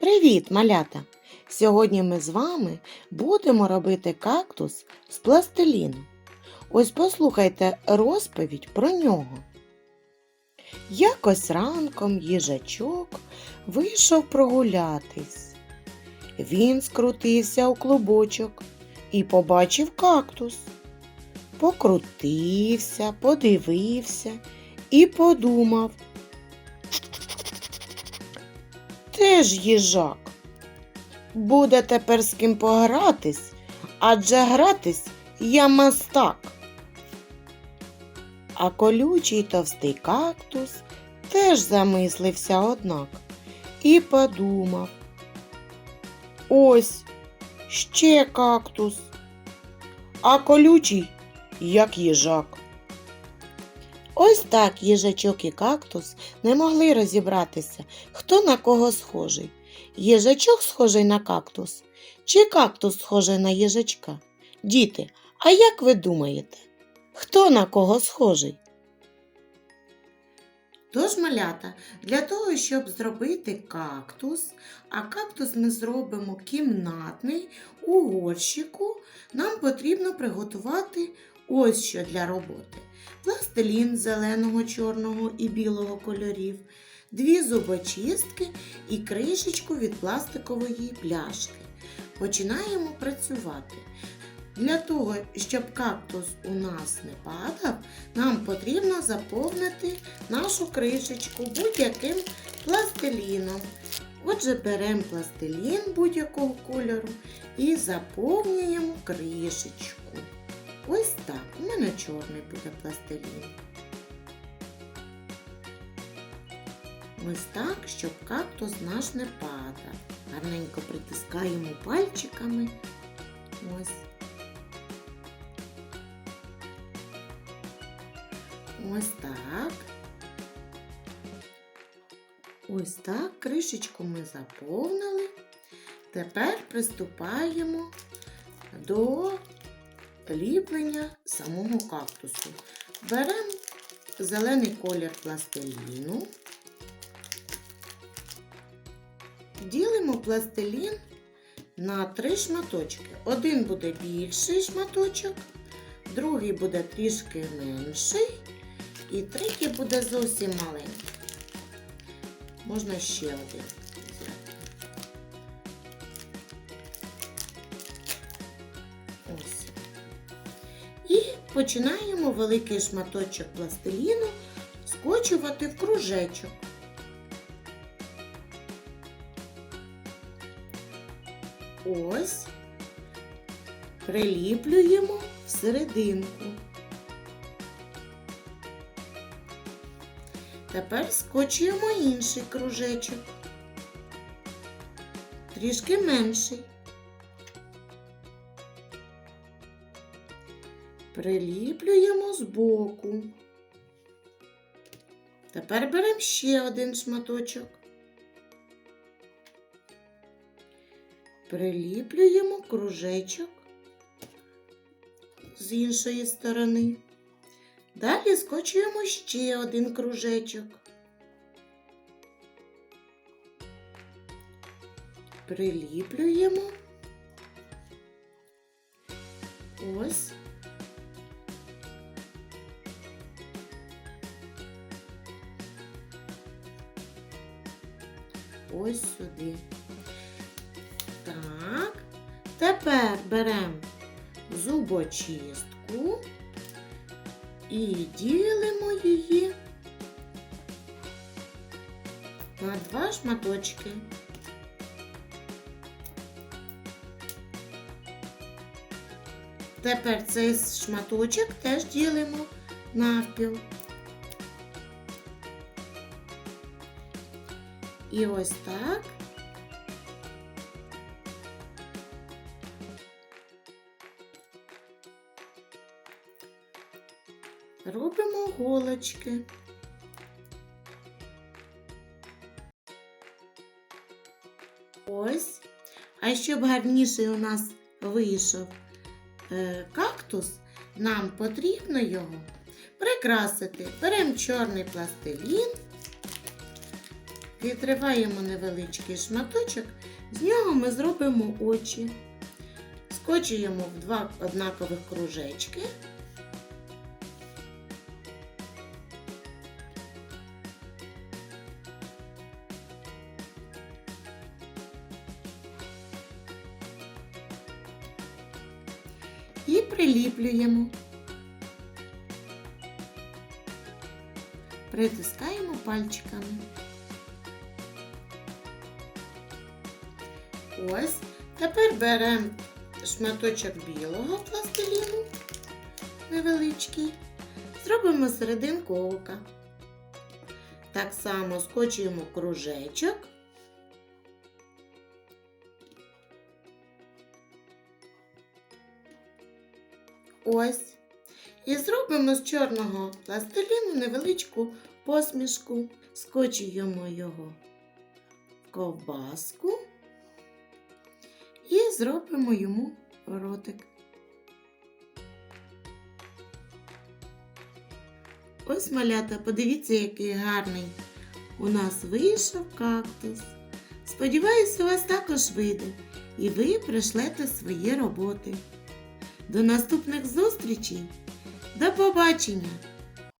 Привіт, малята! Сьогодні ми з вами будемо робити кактус з пластиліну. Ось послухайте розповідь про нього. Якось ранком їжачок вийшов прогулятись. Він скрутився у клубочок і побачив кактус. Покрутився, подивився і подумав. Теж їжак. Буде тепер з ким погратись, адже гратись я мастак. А колючий товстий кактус теж замислився однак і подумав. Ось ще кактус, а колючий, як їжак. Ось так їжачок і кактус не могли розібратися, хто на кого схожий. Їжачок схожий на кактус, чи кактус схожий на їжачка? Діти, а як ви думаєте, хто на кого схожий? Тож, малята, для того, щоб зробити кактус, а кактус ми зробимо кімнатний у горщику, нам потрібно приготувати ось що для роботи. Пластилін зеленого, чорного і білого кольорів, дві зубочистки і кришечку від пластикової пляшки. Починаємо працювати. Для того, щоб кактус у нас не падав, нам потрібно заповнити нашу кришечку будь-яким пластиліном. Отже, беремо пластилін будь-якого кольору і заповнюємо кришечку. Ось так. У мене чорний буде пластилін. Ось так, щоб кактус наш не падав. Гарненько притискаємо пальчиками. Ось. Ось так. Ось так. Кришечку ми заповнили. Тепер приступаємо до ліплення самого кактусу. Беремо зелений колір пластиліну, ділимо пластилін на три шматочки. Один буде більший шматочок, другий буде трішки менший, і третій буде зовсім маленький. Можна ще один починаємо великий шматочок пластиліну скочувати в кружечок. Ось приліплюємо в серединку. Тепер скочуємо інший кружечок. Трішки менший. Приліплюємо збоку. Тепер беремо ще один шматочок. Приліплюємо кружечок з іншої сторони. Далі скочуємо ще один кружечок. Приліплюємо. Ось. Ось сюди. Так. Тепер беремо зубочистку і ділимо її на два шматочки. Тепер цей шматочок теж ділимо навпіл. І ось так. Робимо голочки. Ось. А щоб гарніший у нас вийшов е, кактус, нам потрібно його прикрасити. Беремо чорний пластилін Відриваємо невеличкий шматочок, з нього ми зробимо очі. Скочуємо в два однакових кружечки. І приліплюємо. Притискаємо пальчиками. Ось. Тепер беремо шматочок білого пластиліну невеличкий. Зробимо серединку ока. Так само скочуємо кружечок. Ось. І зробимо з чорного пластиліну невеличку посмішку. Скочуємо його в ковбаску зробимо йому ротик. Ось малята, подивіться, який гарний у нас вийшов кактус. Сподіваюся, у вас також вийде, і ви пришлете свої роботи. До наступних зустрічей! До побачення!